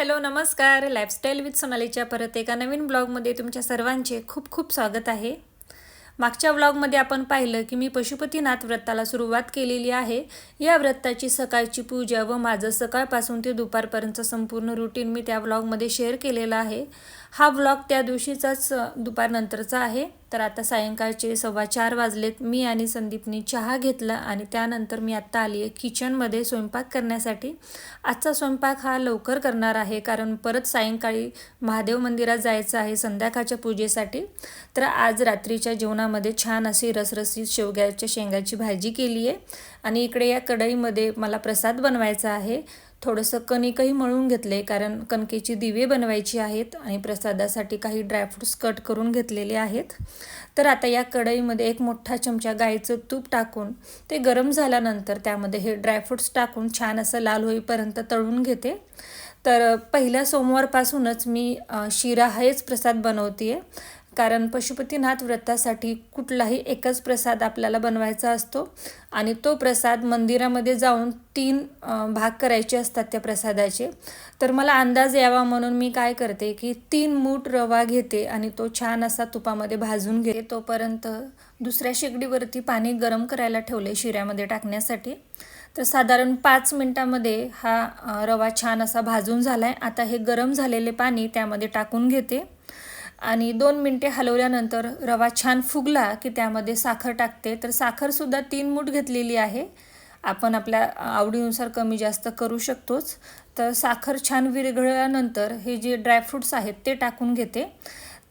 Hello नमस्कार. Lifestyle with सोनालीच्या परत एका नवीन ब्लॉगमध्ये तुमच्या सर्वांचे खूप खूप स्वागत आहे. मागच्या ब्लॉगमध्ये आपण पाहिलं की मी पशुपतीनाथ व्रताला सुरुवात केलेली आहे. या व्रताची सकाळची पूजा व माझं सकाळपासून ते दुपारपर्यंत संपूर्ण रुटीन मी त्या ब्लॉगमध्ये शेअर केलेला आहे. हा ब्लॉग त्या दिवशीचाच दुपारनंतरचा आहे. तर आता सायंकाळचे सव्वा चार वाजलेत. मी आणि संदीपनी चहा घेतला आणि त्यानंतर मी आत्ता आली आहे किचनमध्ये स्वयंपाक करण्यासाठी. आजचा स्वयंपाक हा लवकर करणार आहे कारण परत सायंकाळी महादेव मंदिरात जायचं आहे संध्याकाळच्या पूजेसाठी. तर आज रात्रीच्या जेवणामध्ये छान अशी रसरसीत शेवग्याच्या शेंगाची भाजी केली आहे आणि इकडे या कढईमध्ये मला प्रसाद बनवायचा आहे. थोडंसं कणिकही मळून घेतले कारण कणकेची दिवे बनवायची आहेत आणि प्रसादासाठी काही ड्रायफ्रूट्स कट करून घेतलेले आहेत. तर आता या कढईमध्ये एक मोठा चमचा गाईचं तूप टाकून ते गरम झाल्यानंतर त्यामध्ये हे ड्रायफ्रूट्स टाकून छान असं लाल होईपर्यंत तळून घेते. तर पहिल्या सोमवारपासूनच मी शिरा हेच प्रसाद बनवते आहे कारण पशुपतीनाथ व्रतासाठी कुठलाही एकच प्रसाद आपल्याला बनवायचा असतो आणि तो प्रसाद मंदिरामध्ये जाऊन तीन भाग करायचे असतात त्या प्रसादाचे. तर मला अंदाज यावा म्हणून मी काय करते की तीन मूठ रवा घेते आणि तो छान असा तुपामध्ये भाजून घेते. तोपर्यंत दुसऱ्या शेगडीवरती पाणी गरम करायला ठेवले शिऱ्यामध्ये टाकण्यासाठी. तर साधारण पाच मिनटामध्ये हा रवा छान असा भाजून झाला आहे आता हे गरम झालेले पाणी त्यामध्ये टाकून घेते. आणि दोन मिनटे हलवल्यानंतर रवा छान फुगला की त्यामध्ये साखर टाकते. तर साखरसुद्धा तीन मूठ घेतलेली आहे. आपण आपल्या आवडीनुसार कमी जास्त करू शकतोच. तर साखर छान विरघळल्यानंतर हे जे ड्रायफ्रूट्स आहेत ते टाकून घेते.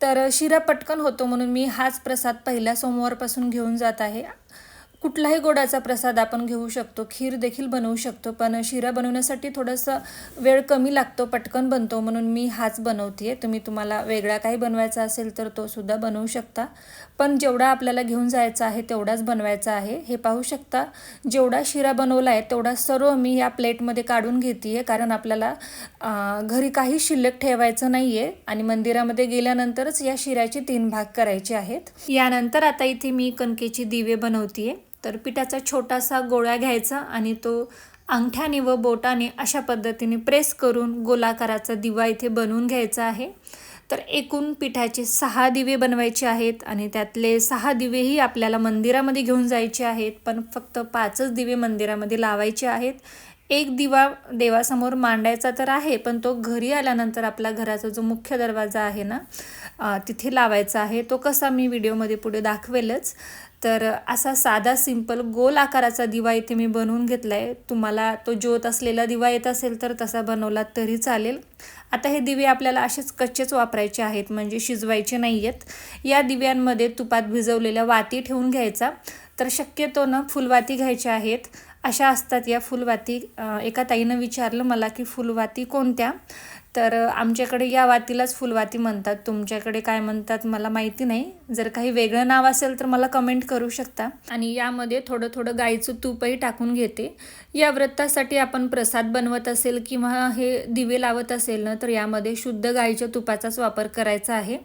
तर शिरा पटकन होतो म्हणून मी हाच प्रसाद पहिल्या सोमवारपासून घेऊन जात आहे. कुठलाही गोडाचा प्रसाद आपण घेऊ शकतो खीर देखील बनवू शकतो पण शिरा बनवण्यासाठी थोडंसं वेळ कमी लागतो पटकन बनतो म्हणून मी हाच बनवते तुम्ही तुम्हाला वेगळा काही बनवायचा असेल तर तो सुद्धा बनवू शकता. पण जेवढा आपल्याला घेऊन जायचा आहे तेवढाच बनवायचा आहे. हे पाहू शकता जेवढा शिरा बनवला आहे तेवढा सर्व मी या प्लेटमध्ये काढून घेते आहे कारण आपल्याला घरी काही शिल्लक ठेवायचं नाही आहे आणि मंदिरामध्ये गेल्यानंतरच या शिऱ्याचे तीन भाग करायचे आहेत. यानंतर आता इथे मी कणकेची दिवे बनवते आहे तर पिठाचा छोटासा गोळा घ्यायचा आणि तो अंगठ्याने व बोटाने अशा पद्धतीने प्रेस करून गोलाकाराचा दिवा इथे बनवून घ्यायचा आहे. तर एकूण पिठाचे सहा दिवे बनवायचे आहेत आणि त्यातले सहा दिवेही आपल्याला मंदिरामध्ये घेऊन जायचे आहेत. पण फक्त पाचच दिवे मंदिरामध्ये लावायचे आहेत. एक दिवा देवासमोर मांडायचा तर आहे पण तो घरी आल्यानंतर आपला घराचा जो मुख्य दरवाजा आहे ना तिथे लावायचा आहे. तो कसा मी व्हिडिओमध्ये पुढे दाखवेलच. तर असा साधा सिंपल गोल आकाराचा दिवा इथे मी बनवून घेतला आहे तुम्हाला तो ज्योत असलेला दिवा येत असेल तर तसा बनवला तरी चालेल. आता हे दिवे आपल्याला असेच कच्चेच वापरायचे आहेत म्हणजे शिजवायचे नाही आहेत या दिव्यांमध्ये तुपात भिजवलेल्या वाती ठेवून घ्यायचा. तर शक्यतो ना फुलवाती घ्यायच्या आहेत. अशा असतात या फुलवाती. एका ताईनं विचारलं मला की फुलवाती कोणत्या? तर आमच्याकडे या वातीलाच फुलवाती म्हणतात. तुमच्याकडे काय म्हणतात मला माहिती नाही. जर काही वेगळं नाव असेल तर मला कमेंट करू शकता. आणि यामध्ये थोडं थोडं गाईचं तूपही टाकून घेते. या व्रतासाठी आपण प्रसाद बनवत असेल किंवा हे दिवे लावत असेल ना तर यामध्ये शुद्ध गाईच्या तुपाचाच वापर करायचा आहे.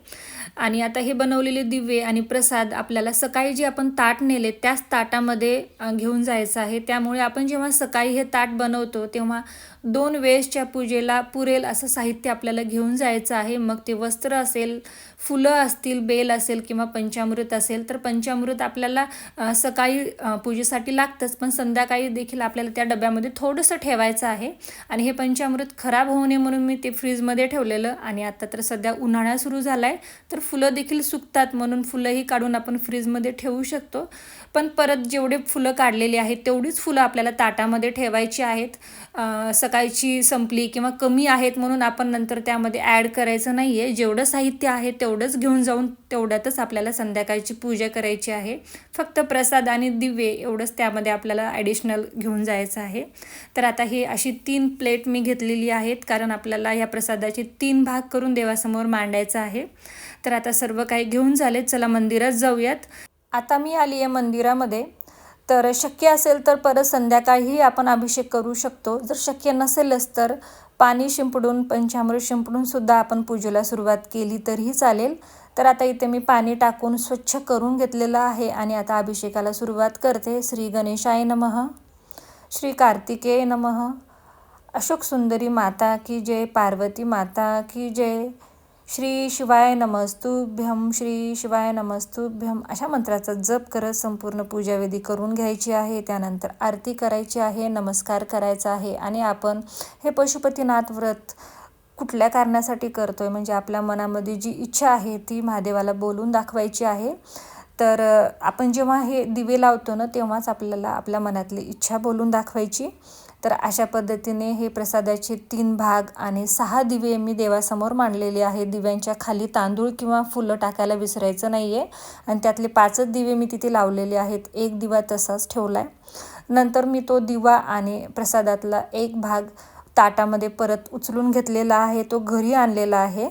आणि आता हे बनवलेले दिवे आणि प्रसाद आपल्याला सकाळी जे आपण ताट नेले त्याच ताटामध्ये घेऊन जायचं आहे. त्यामुळे आपण जेव्हा सकाळी हे ताट बनवतो तेव्हा दोन वेळेसच्या पूजेला पुरेल असं साहित्य आपल्याला घेऊन जायचं आहे. मग ते वस्त्र असेल फुलं असतील बेल असेल किंवा पंचामृत असेल तर पंचामृत आपल्याला सकाळी पूजेसाठी लागतंच. पण संध्याकाळी देखील आपल्याला त्या डब्यामध्ये थोडंसं ठेवायचं आहे. आणि हे पंचामृत खराब होऊ नये म्हणून मी ते फ्रीजमध्ये ठेवलेलं. आणि आता तर सध्या उन्हाळा सुरू झाला आहे तर फुलं देखील सुकतात म्हणून फुलंही काढून आपण फ्रीजमध्ये ठेवू शकतो. पण परत जेवढे फुलं काढलेली आहेत तेवढीच फुलं आपल्याला ताटामध्ये ठेवायची आहेत. सकाळची संपली किंवा कमी आहेत म्हणून आपण नंतर त्यामध्ये ॲड करायचं नाही आहे जेवढं साहित्य आहे तेवढंच घेऊन जाऊन तेवढ्यातच आपल्याला संध्याकाळची पूजा करायची आहे. फक्त प्रसाद आणि दिवे एवढंच त्यामध्ये आपल्याला ॲडिशनल घेऊन जायचं आहे. तर आता ही अशी तीन प्लेट मी घेतलेली आहेत कारण आपल्याला ह्या प्रसादाचे तीन भाग करून देवासमोर मांडायचं आहे. तर आता सर्व काही घेऊन झाले. चला मंदिरात जाऊयात. आता मी आली आहे मंदिरामध्ये. तर शक्य असेल तर परत संध्याकाळीही आपण अभिषेक करू शकतो. जर शक्य नसेलच तर पाणी शिंपडून पंचामृत शिंपडूनसुद्धा आपण पूजेला सुरुवात केली तरीही चालेल. तर आता इथे मी पाणी टाकून स्वच्छ करून घेतलेलं आहे आणि आता अभिषेकाला सुरुवात करते. श्री गणेशाय नमः. श्री कार्तिकेय नमः. अशोक सुंदरी माता की जय. पार्वती माता की जय. श्री शिवाय नमस्तुभ्यम श्री शिवाय नमस्तुभ्यम अशा मंत्राचा जप करत संपूर्ण पूजाविधी करून घ्यायची आहे. त्यानंतर आरती करायची आहे नमस्कार करायचा आहे आणि आपण हे पशुपतीनाथ व्रत कुठल्या कारणासाठी करतोय? म्हणजे आपल्या मनामध्ये जी इच्छा आहे ती महादेवाला बोलून दाखवायची आहे. तर आपण जेव्हा हे दिवे लावतो ना तेव्हाच आपल्याला आपल्या मनातली इच्छा बोलून दाखवायची. तर अशा पद्धतीने हे प्रसादाचे तीन भाग आणि सहा दिवे मी देवासमोर मांडलेले आहे दिव्यांच्या खाली तांदूळ किंवा फुलं टाकायला विसरायचं नाही आहे आणि त्यातले पाचच दिवे मी तिथे लावलेले आहेत. एक दिवा तसाच ठेवला आहे नंतर मी तो दिवा आणि प्रसादातला एक भाग ताटामध्ये परत उचलून घेतलेला आहे. तो घरी आणलेला आहे.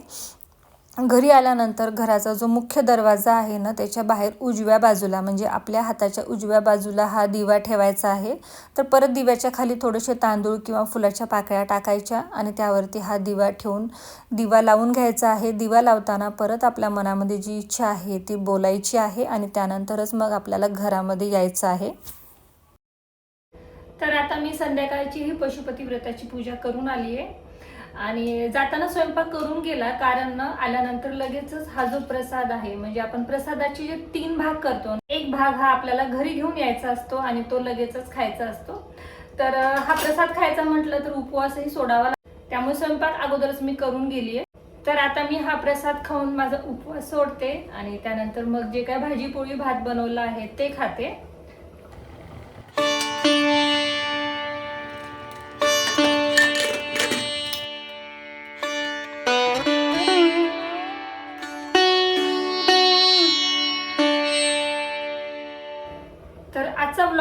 घरी आल्यानंतर घराचा जो मुख्य दरवाजा आहे ना त्याच्या बाहेर उजव्या बाजूला म्हणजे आपल्या हाताच्या उजव्या बाजूला हा दिवा ठेवायचा आहे. तर परत दिव्याच्या खाली थोडेसे तांदूळ किंवा फुलाच्या पाकळ्या टाकायच्या आणि त्यावरती हा दिवा ठेवून दिवा लावून घ्यायचा आहे. दिवा लावताना परत आपल्या मनामध्ये जी इच्छा आहे ती बोलायची आहे आणि त्यानंतरच मग आपल्याला घरामध्ये यायचं आहे. तर आता मी संध्याकाळची ही पशुपती व्रताची पूजा करून आली आहे आणि जाताना स्वयंपाक करून गेला कारण ना आल्यानंतर लगेचच हा जो प्रसाद आहे म्हणजे आपण प्रसादाचे जे तीन भाग करतो एक भाग हा आपल्याला घरी घेऊन यायचा असतो आणि तो लगेचच खायचा असतो. तर हा प्रसाद खायचा म्हटलं तर उपवासही सोडावा लागतो. त्यामुळे स्वयंपाक अगोदरच मी करून गेली आहे तर आता मी हा प्रसाद खाऊन माझा उपवास सोडते आणि त्यानंतर मग जे काय भाजी पोळी भात बनवलं आहे ते खाते.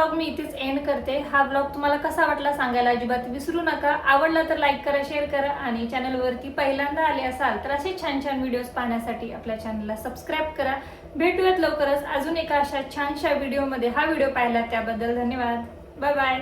ब्लॉग मी इथेच एंड करते. हा ब्लॉग तुम्हाला कसा वाटला सांगायला अजिबात विसरू नका. आवडला तर लाईक करा शेअर करा आणि चॅनलवरती पहिल्यांदा आले असाल तर असे छान छान व्हिडिओज पाहण्यासाठी आपल्या चॅनलला सबस्क्राईब करा. भेटूयात लवकरच. अजून एका अशा छानशा व्हिडिओमध्ये हा व्हिडिओ पाहिला त्याबद्दल धन्यवाद. Bye bye